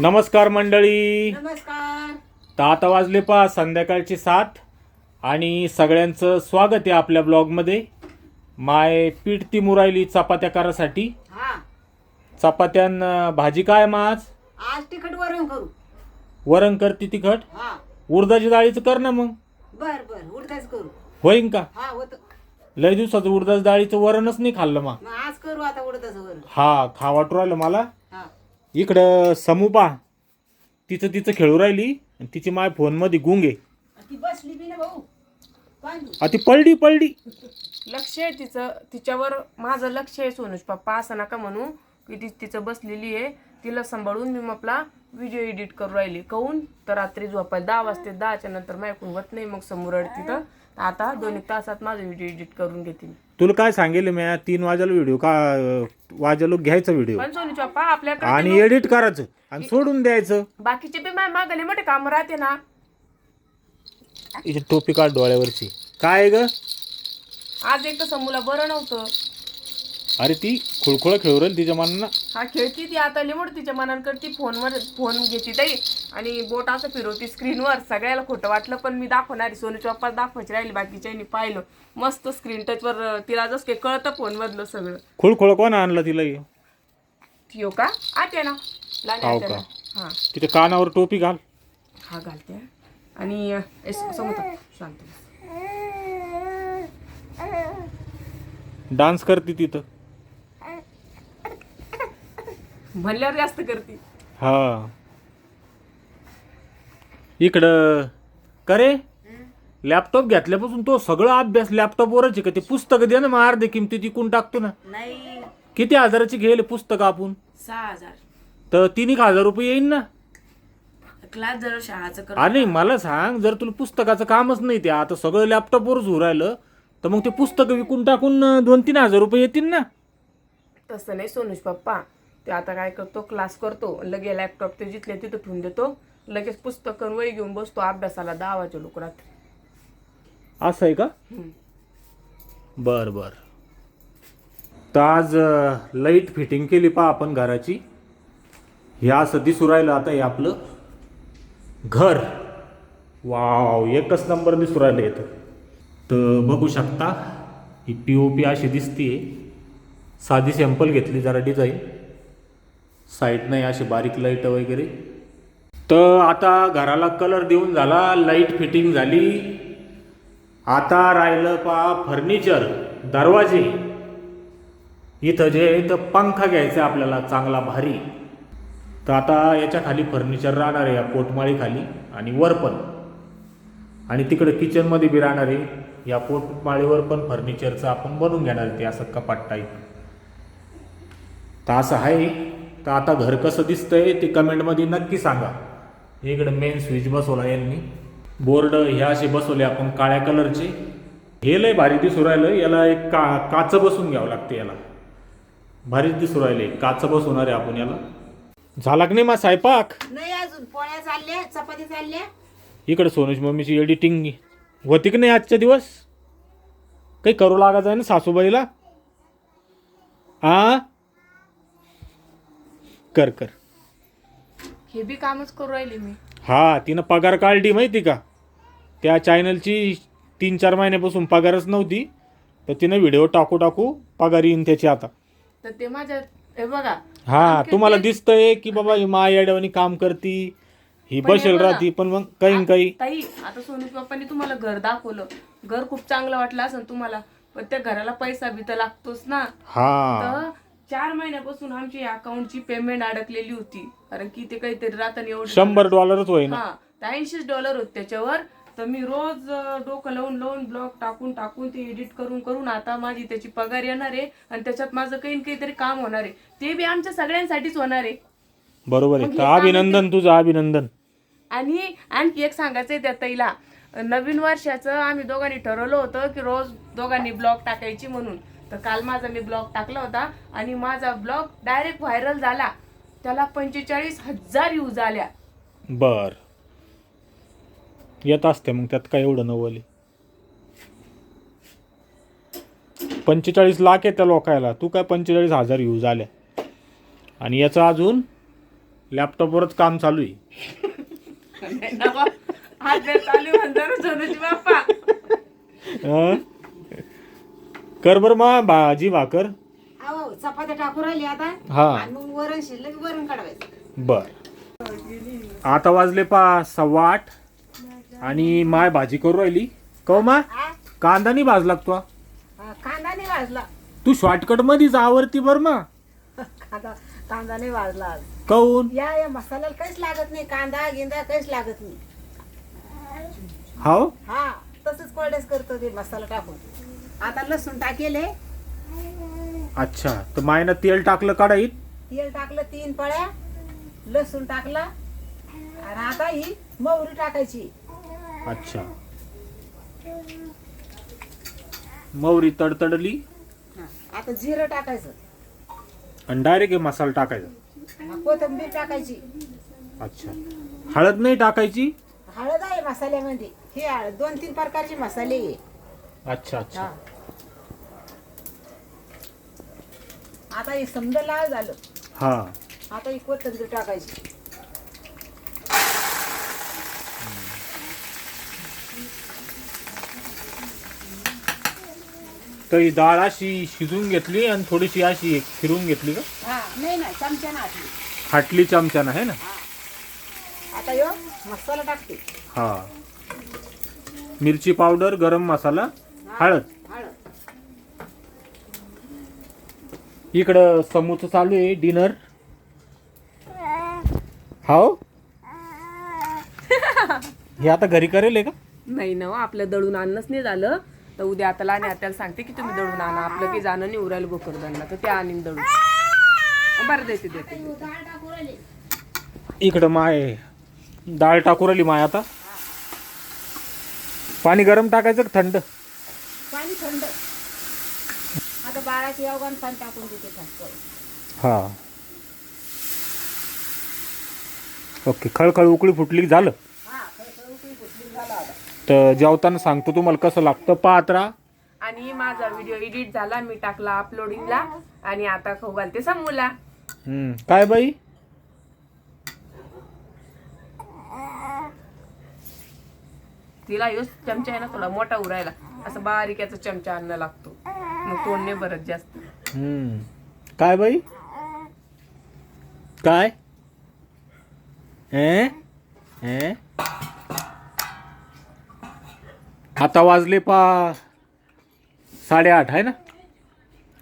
नमस्कार मंडळी. नमस्कार. तर आता वाजले पा संध्याकाळचे सात आणि सगळ्यांचं स्वागत आहे आपल्या ब्लॉगमध्ये. माय पीठ ती मुरायली चपात्या करासाठी हा. चपात्यान भाजी काय मग आज? आज तिखट वरण करू. वरण करते तिखट? हा. उडदाची डाळीचं कर ना मग. बर बर. उडदाच करू. होईन का? हा होत. लय दिवसाचं उडदाच डाळीचं वरणच नाही खाल्लं मग. मग आज करू आता उडदाच वरण. हा खा वाटू राहिलं मला. हा. इकडं समूपा तिचं तिचं खेळू राहिली आणि तिची माय फोनमध्ये गुंगे ती बसली बी ना भाऊ. आ ती लक्ष आहे तिचं. तिच्यावर माझं लक्ष आहे सोनूज पप्पा असं नका म्हणू. की ती तिचं बसलेली आहे. तिला सांभाळून मी आपला व्हिडिओ एडिट करू राहिली. कहून तर रात्री झोपायला दहा वाजते. दहाच्या नंतर मायकून होत नाही. मग समोर तिथं. तर आता दोन एक तासात माझं व्हिडिओ एडिट करून घेते मी. तुला काय सांगेल मी तीन वाजायला व्हिडिओ का वाजायला घ्यायचा व्हिडिओ पण आपल्याकडे आणि एडिट करायचं आणि सोडून द्यायचं. बाकीचे बी माय मागले मोठे काम राहते ना. हिची टोपी काढ डोळ्यावरची. काय ग? आज एक तर समूला बरं नव्हतं. अरे ती खुळखुळ खेळू राहील तिच्या मनानं. हा खेळती ती आता लिमोड तिच्या मनान करती फोनवर फोन घेते ताई. आणि बोट असं फिरवती स्क्रीनवर सगळ्याला खोटं वाटलं पण मी दाखवणार सोनूच्या पप्पा दाखवायची राहिली बाकीच्यांनी पाहिलं. मस्त स्क्रीन टचवर तिला जसं काही कळतं फोनमधलं सगळं. खुळखुळ कोण आणलं तिला हे? ती हो का? आते ना. लहान हाव आत्या का? ना हा. तिथे कानावर टोपी घाल. हा घालते. आणि अं, ए, समोर शांत बस. डान्स करते तिथं. म्हणल्यावर जास्त करते. हा. इकडं करे लॅपटॉप घेतल्यापासून तो सगळं अभ्यास लॅपटॉपवरच आहे का? ते पुस्तकं दे ना मग अर्धे किमती तिकून टाकतो ना. नाही. किती हजाराची घेईल पुस्तकं आपण? सहा हजार. तर तीन एक हजार रुपये येईन ना. क्लास जर शाळाचं कर आणि मला सांग जर तुला पुस्तकाचं कामच नाही ते आता सगळं लॅपटॉपवरच होऊ राहिलं तर मग ते पुस्तकं विकून टाकून अं, दोन तीन हजार रुपये येतील ना. तसं नाही सोनूज पप्पा. ते आता काय करतो क्लास करतो लगे लॅपटॉप ते जिथले तिथं ठेवून देतो लगेच पुस्तक वही घेऊन बसतो अभ्यासाला दहा वाजे लोक रात्री असं आहे का? बर बर. तर आज लाइट फिटिंग केली पा आपण घराची. हे असं दिसू राहिलं आता हे आपलं घर. वाव एकच नंबर दिसू राहिलं येतं तर बघू शकता ही पी ओ पी अशी दिसते साधी सॅम्पल घेतली जरा डिझाईन साईड नाही अशी बारीक लाइट वगैरे. तर आता घराला कलर देऊन झाला लाइट फिटिंग झाली. आता राहिलं पा फर्निचर दरवाजे. इथं जे तर पंखा घ्यायचा आपल्याला चांगला भारी. तर आता याच्या खाली फर्निचर राहणार आहे या पोटमाळी खाली आणि वर पण. आणि तिकडे किचनमध्ये बी राहणार आहे. या पोटमाळीवर पण फर्निचरचं आपण बनवून घेणार आहे ते असं कपाट टाईप तर असं आहे. तर आता घर कसं दिसतंय ते कमेंटमध्ये नक्की सांगा. इकडे मेन स्विच बसवला यांनी. बोर्ड हे असे बसवले आपण काळ्या कलरचे. हे लय भारी दिसू राहिलं याला एक का काच बसून घ्यावं लागते याला. भारीच दिसू राहिले काच बसवणार आहे आपण याला. झाला की नाही मा स्वयंपाक? नाही अजून पोळ्या चालल्या चपाती चालल्या. इकडे सोनूज मम्मीची एडिटिंग होती की नाही आजच्या दिवस? काही करू लागायचं आहे ना सासूबाईला? आ? कर कर. हे बी कामच करू राहिली मी. हा तिनं पगार काढली माहिती का? त्या चॅनलची तीन चार महिन्यापासून पगारच नव्हती तर तिनं व्हिडिओ टाकू टाकू पगार येईन त्याची आता. तर ते माझ्या हे बघा हा तुम्हाला दिसतंय की बाबा ही मा येड्यावानी काम करती ही पण हे बसेल बघा. राहती पण मग काही न काही. ताई आता सोनू पप्पांनी तुम्हाला घर दाखवलं. घर खूप चांगलं वाटलं असेल तुम्हाला पण त्या घराला पैसा बी तर लागतोच ना. हा. तर चार महिन्यापासून आमची अकाउंटची पेमेंट अडकलेली होती. कारण की ते काहीतरी राहताना एवढं शंभर डॉलरच होईना. हा ऐंशीच डॉलर होत त्याच्यावर. तर मी रोज अं, डोकं लावून लावून ब्लॉग टाकून टाकून ते एडिट करून करून आता माझी त्याची पगार येणार आहे आणि त्याच्यात माझं काही न काहीतरी काम होणार आहे. ते बी आमच्या सगळ्यांसाठीच होणार आहे. बरोबर आहे. तर अभिनंदन तुझं अभिनंदन. आणि आणखी एक सांगायचंय त्या ताईला. नवीन वर्षाचं आम्ही दोघांनी ठरवलं होतं की रोज दोघांनी ब्लॉग टाकायची म्हणून. तर काल माझा मी ब्लॉग टाकला होता आणि माझा ब्लॉग डायरेक्ट व्हायरल झाला. त्याला पंचेचाळीस हजार व्ह्यूज आल्या. बर. येत असते मग त्यात काय एवढं नवली पंचेचाळीस लाख आहे त्या लोकायला. तू काय पंचेचाळीस हजार व्ह्यूज आल्या. आणि याचं अजून लॅपटॉपवरच काम चालू आहे. हात चालू म्हणतो सोनूची बाप्पा. हं? कर बर मा भाजी भाकर. चपात्या टाकू राहिली आता. हा. आणि मग वरण शिल्लक वरण काढवायचं बर. आता वाजले पा सव्वा आठ. आणि माय भाजी करू राहिली. कव मा हा? कांदा नाही भाजला का तुला हा, कांदा नाही भाजला. तू शॉर्टकट मध्येच आवरती बर मा. कांदा कांदा नाही भाजला आज. काऊन? या या मसाल्याला काहीच लागत नाही. कांदा गिंदा काहीच लागत नाही. हाव? हा तसंच कोरडेच करतो ते मसाला टाकून. आता लसूण टाकेले. अच्छा तर मायनं तेल टाकलं कढईत? तेल टाकलं तीन पळ्या लसूण टाकला आणि आता ही मोहरी टाकायची. अच्छा. मौरी तडतडली? हा, आता जिरं टाकायचं. आणि डायरेक्ट हे मसाला टाकायचा? हा, कोथिंबीर टाकायची. अच्छा. हळद नाही टाकायची? हळद आहे मसाल्यामध्ये. हे हळद दोन तीन प्रकारचे मसाले आहे. अच्छा अच्छा. हा. आता हे समजा लाल झालं. हा. आता ही कोथिंबीर टाकायची. तर ही डाळ अशी शिजून घेतली आणि थोडीशी अशी फिरून घेतली का? हा. नाही नाही चमचा टाकली हाटली चमच्यानं आहे ना? आता यो मसाला टाकते. हा. मिरची पावडर गरम मसाला हळद. हळद इकडं समूचं चालू आहे डिनर. हाव? हे आता घरी करेल आहे का? नाही ना हो, आपलं दळून आणणंच नाही झालं. तर उद्या आता लाने आत्याला सांगते की तुम्ही दळून आणा. आपलं काही जाणं नाही उरायला गोकरदांना तर ते आणीन दळून. बरं देते देते इकडं माय डाळ टाकू राहिली माय आता. पाणी गरम टाकायचं का थंड? थंड. आता बाळाची अवघण पाणी टाकून देते हा. ओके खळखळ उकळी फुटली झालं? हा खळखळ उकळी फुटली झाला आता. तर जेवताना सांगतो तुम्हाला कसं लागतं. पाहत राहा. आणि माझा व्हिडिओ एडिट झाला मी टाकला अपलोडिंगला आणि आता खाऊ घालते समूला. हम्म, काय बाई? तिला योच चमचा आहे ना थोडा मोठा उरायला. असं बारीक याचा चमचा आणणं लागतो. मग तोडणे बरंच जास्त. हम्म. काय बाई? काय? ए? ए? आता वाजले पा साडेआठ आहे ना?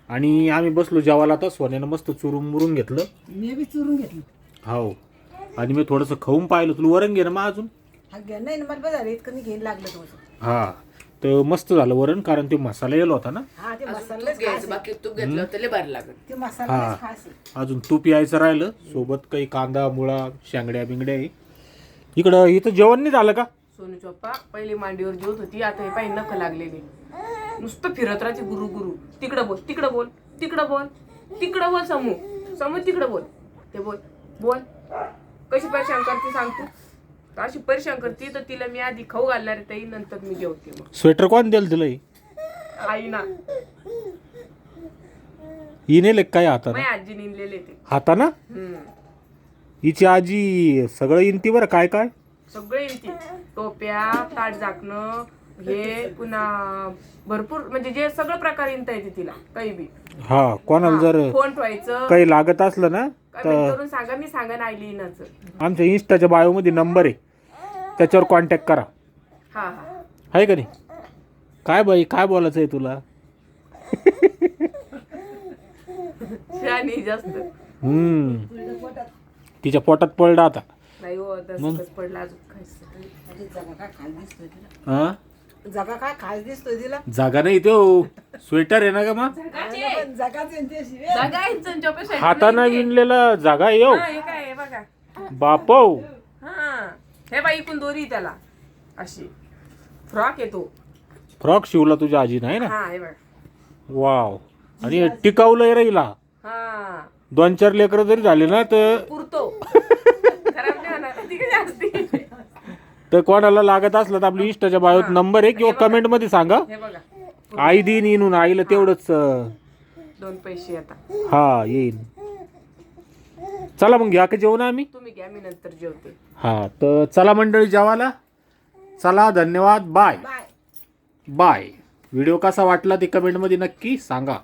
आणि आम्ही बसलो जेवायला आता. सोन्यानं मस्त चुरून मुरून घेतलं. मी बी चुरून घेतली. हो आणि मी थोडंसं खाऊन पाहिलं. तुला वरण घे ना मग अजून. हा नाही ना मला बघा इतकं नाही घेऊन लागलं तुमचं हा. तर मस्त झालं वरण कारण ते मसाला येलो होता ना. हा ते मसालाच आहे. बाकी तूप घेतलं तर लय भारी लागत ते मसाला खास आहे. अजून तूप यायचं राहिलं सोबत काही कांदा मुळा शेंगड्या बिंगड्या आहे. इकडं इथं जेवण नाही झालं का? सोनू चप्पा पहिले मांडीवर जेवत होती आता हे पाहिजे नख लागलेले. नुसतं फिरत राहते गुरु गुरु. तिकडं बोल तिकडं बोल तिकडं बोल तिकडं बोल समू. समू तिकडं बोल. ते बोल बोल. कशी परेशान करते सांग तू? अशी परेशान करते. तर तिला मी आधी खाऊ घालणार आहे ताई नंतर मी जेवते मग. स्वेटर कोण दिलं तुला ही? आई ना. ही नेले काय हातानं? माझ्या आजी निघलेले ते. हाताना? हम्म. हिची आजी सगळं इंती बरं? काय काय? सगळे येते टोप्या ताट झाकणं हे पुन्हा भरपूर म्हणजे जे सगळं प्रकार येता येते तिला काही बी. हा कोणाला जर फोन ठेवायचं. काही लागत असलं ना कमेंट करून सांगा मी सांगा नाही लिहिण्याचं आमच्या इन्स्टाच्या बायोमध्ये नंबर आहे. त्याच्यावर कॉन्टॅक्ट करा. हा हा. आहे का नाही? काय बाई काय बोलायचं आहे तुला? शहाणी जास्त. हम्म. तिच्या पोटात पडलं आता. नाही हो दसकच पडला अजून खायचं म्हणजे जगा काय खास दिसतोय तिला हा? जगा काय खास दिसतोय तिला? जागा नाही तो. स्वेटर आहे ना का मग? पण जगाच. जागा आहे. हातानं विणलेला जागा येऊ हा, हे काय आहे बघा. बापो हा बाई इकून दोरी त्याला. अशी. फ्रॉक येतो फ्रॉक शिवला तुझ्या आजीनं आहे ना? हा हे बघा. वाव. आणि टिकावलंय राहिला हा. दोन चार लेकरं जरी झाले ना तर पुरतो. खराब नाही होणार. ती कशी असते? तर कोणाला लागत असलं तर आपली इंस्टाच्या बायोत नंबर आहे किंवा कमेंटमध्ये सांगा. हे बघा. आई दिन येईन आईला तेवढंच. अं, दोन पैसे आता. हा येईल चला मग घ्या का जेवण आम्ही? तुम्ही घ्या मी नंतर जेवते. हा तर चला मंडळी जेवायला. चला धन्यवाद बाय. बाय. बाय. व्हिडिओ कसा वाटला ते कमेंटमध्ये नक्की सांगा.